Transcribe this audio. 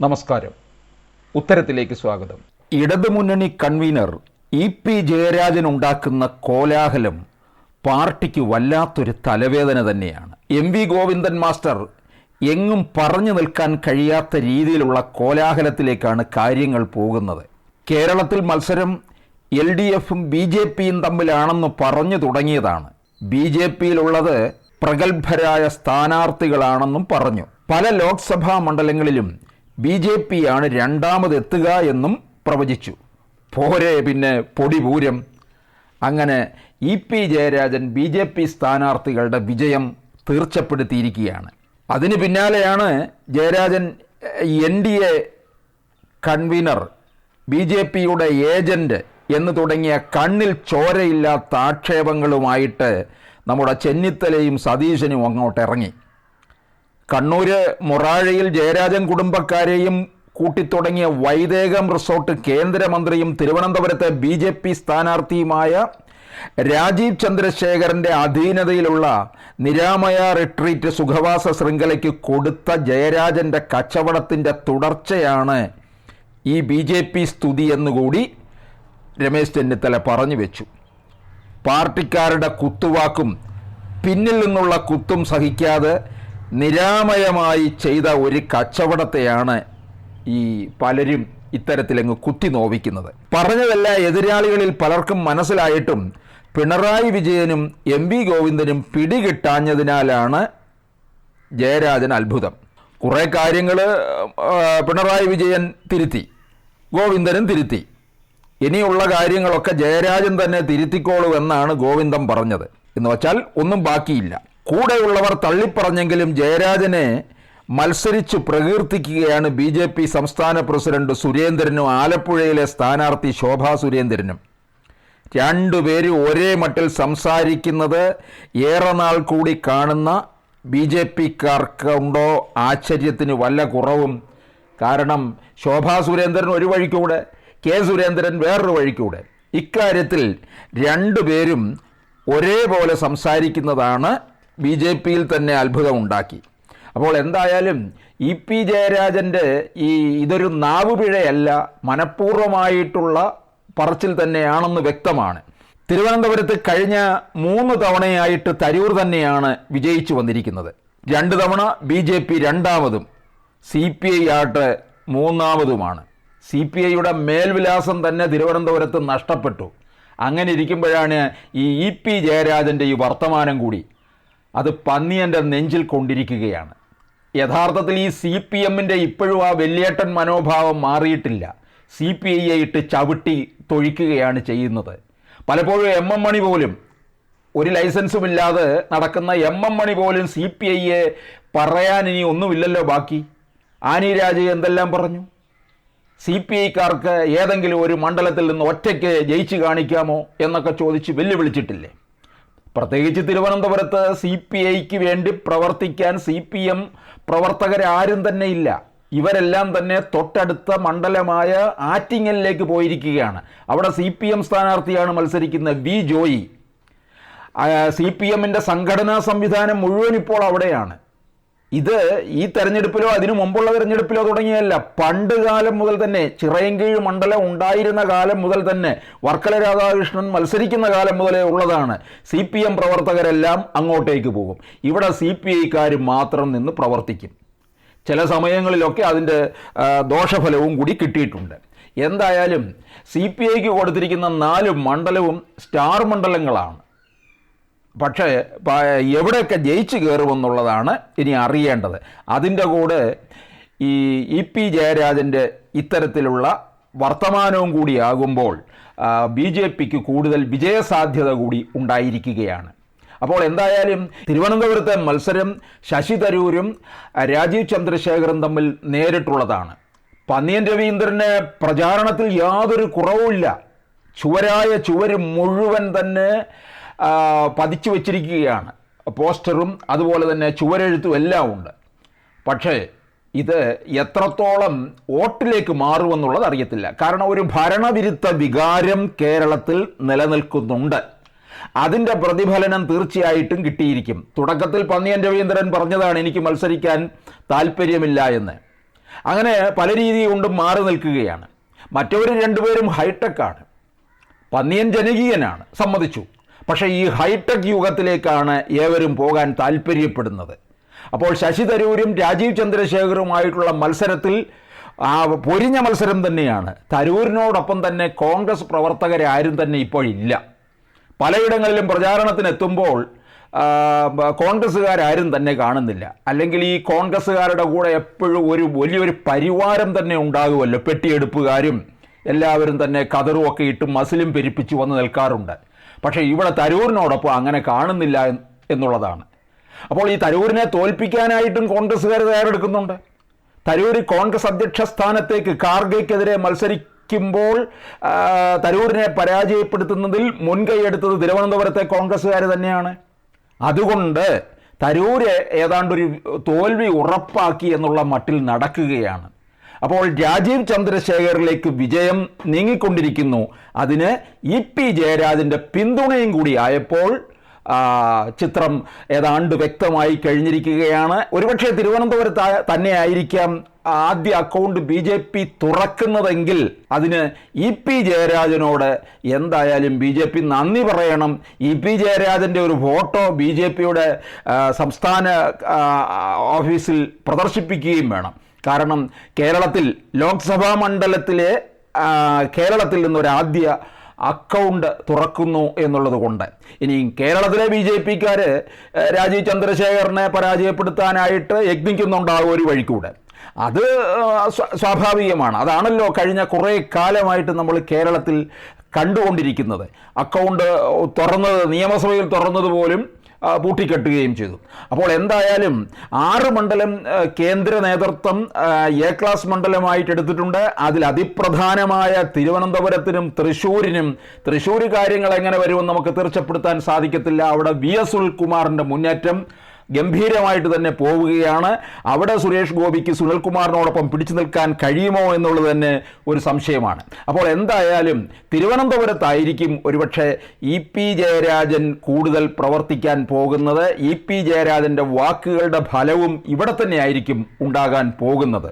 നമസ്കാരം. ഉത്തരത്തിലേക്ക് സ്വാഗതം. ഇടതുമുന്നണി കൺവീനർ ഇ പി ജയരാജൻ ഉണ്ടാക്കുന്ന കോലാഹലം പാർട്ടിക്ക് വല്ലാത്തൊരു തലവേദന തന്നെയാണ്. എം വി ഗോവിന്ദൻ മാസ്റ്റർ എങ്ങും പറഞ്ഞു നിൽക്കാൻ കഴിയാത്ത രീതിയിലുള്ള കോലാഹലത്തിലേക്കാണ് കാര്യങ്ങൾ പോകുന്നത്. കേരളത്തിൽ മത്സരം എൽ ഡി എഫും ബി ജെ പിയും തമ്മിലാണെന്ന് പറഞ്ഞു തുടങ്ങിയതാണ്. ബി ജെ പിയിലുള്ളത് പ്രഗത്ഭരായ സ്ഥാനാർത്ഥികളാണെന്നും പറഞ്ഞു. പല ലോക്സഭാ മണ്ഡലങ്ങളിലും ബി ജെ പി ആണ് രണ്ടാമതെത്തുക എന്നും പ്രവചിച്ചു. പോരെ പിന്നെ പൊടിപൂരം. അങ്ങനെ E P Jayarajan B J P സ്ഥാനാർത്ഥികളുടെ വിജയം തീർച്ചപ്പെടുത്തിയിരിക്കുകയാണ്. അതിന് പിന്നാലെയാണ് Jayarajan N D A convener B J പിയുടെ ഏജന്റ് എന്ന് തുടങ്ങിയ കണ്ണിൽ ചോരയില്ലാത്ത ആക്ഷേപങ്ങളുമായിട്ട് നമ്മുടെ ചെന്നിത്തലയും സതീശനും അങ്ങോട്ട് ഇറങ്ങി കണ്ണൂര് മൊറാഴയിൽ ജയരാജൻ കുടുംബക്കാരെയും കൂട്ടിത്തുടങ്ങിയ വൈദേകം റിസോർട്ട് കേന്ദ്രമന്ത്രിയും തിരുവനന്തപുരത്തെ ബി ജെ പി സ്ഥാനാർത്ഥിയുമായ രാജീവ് ചന്ദ്രശേഖരന്റെ അധീനതയിലുള്ള നിരാമയ റിട്രീറ്റ് സുഖവാസ ശൃംഖലയ്ക്ക് കൊടുത്ത ജയരാജന്റെ കച്ചവടത്തിന്റെ തുടർച്ചയാണ് ഈ ബി ജെ പി സ്തുതി എന്നുകൂടി രമേശ് ചെന്നിത്തല പറഞ്ഞു വെച്ചു. പാർട്ടിക്കാരുടെ കുത്തുവാക്കും പിന്നിൽ നിന്നുള്ള കുത്തും സഹിക്കാതെ നിരാമയമായി ചെയ്ത ഒരു കച്ചവടത്തെയാണ് ഈ പലരും ഇത്തരത്തിലങ്ങ് കുത്തി നോവിക്കുന്നത്. പറഞ്ഞതല്ല എതിരാളികളിൽ പലർക്കും മനസ്സിലായിട്ടും പിണറായി വിജയനും എം വി ഗോവിന്ദനും പിടികിട്ടാഞ്ഞതിനാലാണ് ജയരാജൻ അത്ഭുതം. കുറേ കാര്യങ്ങൾ പിണറായി വിജയൻ തിരുത്തി ഗോവിന്ദനും തിരുത്തി. ഇനിയുള്ള കാര്യങ്ങളൊക്കെ ജയരാജൻ തന്നെ തിരുത്തിക്കോളൂ എന്നാണ് ഗോവിന്ദൻ പറഞ്ഞത്. എന്ന് വച്ചാൽ ഒന്നും ബാക്കിയില്ല. കൂടെയുള്ളവർ തള്ളിപ്പറഞ്ഞെങ്കിലും ജയരാജനെ മത്സരിച്ച് പ്രകീർത്തിക്കുകയാണ് ബി ജെ പി സംസ്ഥാന പ്രസിഡന്റ് സുരേന്ദ്രനും ആലപ്പുഴയിലെ സ്ഥാനാർത്ഥി ശോഭാ സുരേന്ദ്രനും. രണ്ടുപേരും ഒരേ മട്ടിൽ സംസാരിക്കുന്നത് ഏറെ നാൾ കൂടി കാണുന്ന ബി ജെ പിക്കാർക്കുണ്ടോ ആശ്ചര്യത്തിന് വല്ല കുറവും? കാരണം ശോഭാ സുരേന്ദ്രൻ ഒരു വഴിക്കൂടെ കെ സുരേന്ദ്രൻ വേറൊരു വഴിക്കൂടെ. ഇക്കാര്യത്തിൽ രണ്ടുപേരും ഒരേപോലെ സംസാരിക്കുന്നതാണ് ബി ജെ പിയിൽ തന്നെ അത്ഭുതമുണ്ടാക്കി. അപ്പോൾ എന്തായാലും ഇ പി ജയരാജന്റെ ഈ ഇതൊരു നാവുപിഴയല്ല മനഃപൂർവമായിട്ടുള്ള പറച്ചിൽ തന്നെയാണെന്ന് വ്യക്തമാണ്. തിരുവനന്തപുരത്ത് കഴിഞ്ഞ മൂന്ന് തവണയായിട്ട് തരൂർ തന്നെയാണ് വിജയിച്ചു വന്നിരിക്കുന്നത്. രണ്ട് തവണ ബി ജെ പി രണ്ടാമതും സി പി ഐ ആട്ട് മൂന്നാമതുമാണ്. സി പി ഐയുടെ മേൽവിലാസം തന്നെ തിരുവനന്തപുരത്ത് നഷ്ടപ്പെട്ടു. അങ്ങനെ ഇരിക്കുമ്പോഴാണ് ഈ ഇ പി ജയരാജന്റെ ഈ വർത്തമാനം കൂടി. അത് പന്നിയന്റെ നെഞ്ചിൽ കൊണ്ടിരിക്കുകയാണ്. യഥാർത്ഥത്തിൽ ഈ സി പി എമ്മിന്റെ ഇപ്പോഴും ആ വെല്ലേട്ടൻ മനോഭാവം മാറിയിട്ടില്ല. സി പി ഐയെ ഇട്ട് ചവിട്ടി തൊഴിക്കുകയാണ് ചെയ്യുന്നത്. പലപ്പോഴും എം എം മണി പോലും ഒരു ലൈസൻസും ഇല്ലാതെ നടക്കുന്ന എം എം മണി പോലും സി പി ഐയെ പറയാൻ ഇനി ഒന്നുമില്ലല്ലോ ബാക്കി. ആനി രാജ എന്തെല്ലാം പറഞ്ഞു? സി പി ഐക്കാർക്ക് ഏതെങ്കിലും ഒരു മണ്ഡലത്തിൽ നിന്ന് ഒറ്റയ്ക്ക് ജയിച്ചു കാണിക്കാമോ എന്നൊക്കെ ചോദിച്ച് വെല്ലുവിളിച്ചിട്ടില്ലേ? പ്രത്യേകിച്ച് തിരുവനന്തപുരത്ത് സി പി ഐക്ക് വേണ്ടി പ്രവർത്തിക്കാൻ സി പി എം പ്രവർത്തകരാരും തന്നെ ഇല്ല. ഇവരെല്ലാം തന്നെ തൊട്ടടുത്ത മണ്ഡലമായ ആറ്റിങ്ങലിലേക്ക് പോയിരിക്കുകയാണ്. അവിടെ സി പി എം സ്ഥാനാർത്ഥിയാണ് മത്സരിക്കുന്ന വി ജോയി. സി പി എമ്മിന്റെ സംഘടനാ സംവിധാനം മുഴുവൻ ഇപ്പോൾ അവിടെയാണ്. ഇത് ഈ തെരഞ്ഞെടുപ്പിലോ അതിനു മുമ്പുള്ള തെരഞ്ഞെടുപ്പിലോ തുടങ്ങിയല്ല പണ്ട് കാലം മുതൽ തന്നെ ചിറയൻകീഴ് മണ്ഡലം ഉണ്ടായിരുന്ന കാലം മുതൽ തന്നെ വർക്കല രാധാകൃഷ്ണൻ മത്സരിക്കുന്ന കാലം മുതലേ ഉള്ളതാണ്. സി പി എം പ്രവർത്തകരെല്ലാം അങ്ങോട്ടേക്ക് പോകും. ഇവിടെ സി പി ഐക്കാർ മാത്രം നിന്ന് പ്രവർത്തിക്കും. ചില സമയങ്ങളിലൊക്കെ അതിന്റെ ദോഷഫലവും കൂടി കിട്ടിയിട്ടുണ്ട്. എന്തായാലും സി പി ഐക്ക് കൊടുത്തിരിക്കുന്ന നാല് മണ്ഡലവും സ്റ്റാർ മണ്ഡലങ്ങളാണ്. പക്ഷേ എവിടെയൊക്കെ ജയിച്ചു കയറുമെന്നുള്ളതാണ് ഇനി അറിയേണ്ടത്. അതിന്റെ കൂടെ ഈ ഇ പി ജയരാജന്റെ ഇത്തരത്തിലുള്ള വർത്തമാനവും കൂടിയാകുമ്പോൾ ബി ജെ പിക്ക് കൂടുതൽ വിജയസാധ്യത കൂടി ഉണ്ടായിരിക്കുകയാണ്. അപ്പോൾ എന്തായാലും തിരുവനന്തപുരത്തെ മത്സരം ശശി തരൂരും രാജീവ് ചന്ദ്രശേഖറും തമ്മിൽ നേരിട്ടുള്ളതാണ്. പന്നിയൻ രവീന്ദ്രന് പ്രചാരണത്തിൽ യാതൊരു കുറവുമില്ല. ചുവരായ ചുവര് മുഴുവൻ തന്നെ പതിച്ചു വച്ചിരിക്കുകയാണ്. പോസ്റ്ററും അതുപോലെ തന്നെ ചുവരെഴുത്തും എല്ലാം ഉണ്ട്. പക്ഷേ ഇത് എത്രത്തോളം വോട്ടിലേക്ക് മാറുമെന്നുള്ളത് അറിയത്തില്ല. കാരണം ഒരു ഭരണവിരുദ്ധ വികാരം കേരളത്തിൽ നിലനിൽക്കുന്നുണ്ട്. അതിന്റെ പ്രതിഫലനം തീർച്ചയായിട്ടും കിട്ടിയിരിക്കും. തുടക്കത്തിൽ പന്നിയൻ രവീന്ദ്രൻ പറഞ്ഞതാണ് എനിക്ക് മത്സരിക്കാൻ താല്പര്യമില്ല എന്ന്. അങ്ങനെ പല രീതി കൊണ്ടും മാറി നിൽക്കുകയാണ്. മറ്റവർ രണ്ടുപേരും ഹൈടെക്കാണ് പന്നിയൻ ജനകീയനാണ് സമ്മതിച്ചു. പക്ഷേ ഈ ഹൈടെക് യുഗത്തിലേക്കാണ് ഏവരും പോകാൻ താല്പര്യപ്പെടുന്നത്. അപ്പോൾ ശശി തരൂരും രാജീവ് ചന്ദ്രശേഖറുമായിട്ടുള്ള മത്സരത്തിൽ ആ പൊരിഞ്ഞ മത്സരം തന്നെയാണ്. തരൂരിനോടൊപ്പം തന്നെ കോൺഗ്രസ് പ്രവർത്തകരാരും തന്നെ ഇപ്പോൾ ഇല്ല. പലയിടങ്ങളിലും പ്രചാരണത്തിനെത്തുമ്പോൾ കോൺഗ്രസ്സുകാരും തന്നെ കാണുന്നില്ല. അല്ലെങ്കിൽ ഈ കോൺഗ്രസ്സുകാരുടെ കൂടെ എപ്പോഴും ഒരു വലിയൊരു പരിവാരം തന്നെ ഉണ്ടാകുമല്ലോ. പെട്ടിയെടുപ്പുകാരും എല്ലാവരും തന്നെ കതറുമൊക്കെ ഇട്ട് മസിലും പെരിപ്പിച്ച് വന്ന് നിൽക്കാറുണ്ട്. പക്ഷേ ഇവിടെ തരൂരിനോടൊപ്പം അങ്ങനെ കാണുന്നില്ല എന്ന് എന്നുള്ളതാണ്. അപ്പോൾ ഈ തരൂരിനെ തോൽപ്പിക്കാനായിട്ടും കോൺഗ്രസ്സുകാർ തയ്യാറെടുക്കുന്നുണ്ട്. തരൂർ കോൺഗ്രസ് അധ്യക്ഷ സ്ഥാനത്തേക്ക് കാർഗയ്ക്കെതിരെ മത്സരിക്കുമ്പോൾ തരൂരിനെ പരാജയപ്പെടുത്തുന്നതിൽ മുൻകൈയെടുത്തത് തിരുവനന്തപുരത്തെ കോൺഗ്രസ്സുകാർ തന്നെയാണ്. അതുകൊണ്ട് തരൂര് ഏതാണ്ടൊരു തോൽവി ഉറപ്പാക്കി എന്നുള്ള മട്ടിൽ നടക്കുകയാണ്. അപ്പോൾ രാജീവ് ചന്ദ്രശേഖറിലേക്ക് വിജയം നീങ്ങിക്കൊണ്ടിരിക്കുന്നു. അതിന് ഇ പി ജയരാജന്റെ പിന്തുണയും കൂടി ആയപ്പോൾ ചിത്രം ഏതാണ്ട് വ്യക്തമായി കഴിഞ്ഞിരിക്കുകയാണ്. ഒരുപക്ഷെ തിരുവനന്തപുരത്ത് തന്നെ ആയിരിക്കാം ആദ്യ അക്കൗണ്ട് ബി ജെ പി തുറക്കുന്നതെങ്കിൽ അതിന് ഇ പി ജയരാജനോട് എന്തായാലും ബി ജെ പി നന്ദി പറയണം. ഇ പി ജയരാജന്റെ ഒരു ഫോട്ടോ ബി ജെ പിയുടെ സംസ്ഥാന ഓഫീസിൽ പ്രദർശിപ്പിക്കുകയും വേണം. കാരണം കേരളത്തിൽ ലോക്സഭാ മണ്ഡലത്തിലെ കേരളത്തിൽ നിന്നൊരു ആദ്യ അക്കൗണ്ട് തുറക്കുന്നു എന്നുള്ളത് കൊണ്ട് ഇനി കേരളത്തിലെ ബി ജെ പിക്കാർ രാജീവ് ചന്ദ്രശേഖരനെ പരാജയപ്പെടുത്താനായിട്ട് യത്നിക്കുന്നുണ്ടാകും ഒരു വഴിക്കൂടെ. അത് സ്വാഭാവികമാണ്. അതാണല്ലോ കഴിഞ്ഞ കുറേ കാലമായിട്ട് നമ്മൾ കേരളത്തിൽ കണ്ടുകൊണ്ടിരിക്കുന്നത്. അക്കൗണ്ട് തുറന്നത് നിയമസഭയിൽ തുറന്നത് പോലും ആ, പൂട്ടിക്കെട്ടുകയും ചെയ്തു. അപ്പോൾ എന്തായാലും ആറ് മണ്ഡലം കേന്ദ്ര നേതൃത്വം എ ക്ലാസ് മണ്ഡലമായിട്ട് എടുത്തിട്ടുണ്ട്. അതിൽ അതിപ്രധാനമായ തിരുവനന്തപുരത്തിനും തൃശ്ശൂരിനും തൃശ്ശൂർ കാര്യങ്ങൾ എങ്ങനെ വരുമെന്ന് നമുക്ക് തീർച്ചപ്പെടുത്താൻ സാധിക്കത്തില്ല. അവിടെ വി എസ് സുനിൽകുമാറിന്റെ മുന്നേറ്റം ഗംഭീരമായിട്ട് തന്നെ പോവുകയാണ്. അവിടെ സുരേഷ് ഗോപിക്ക് സുനിൽകുമാറിനോടൊപ്പം പിടിച്ചു നിൽക്കാൻ കഴിയുമോ എന്നുള്ളത് തന്നെ ഒരു സംശയമാണ്. അപ്പോൾ എന്തായാലും തിരുവനന്തപുരത്തായിരിക്കും ഒരുപക്ഷെ ഇ പി ജയരാജൻ കൂടുതൽ പ്രവർത്തിക്കാൻ പോകുന്നത്. ഇ പി ജയരാജന്റെ വാക്കുകളുടെ ഫലവും ഇവിടെ തന്നെയായിരിക്കും ഉണ്ടാകാൻ പോകുന്നത്.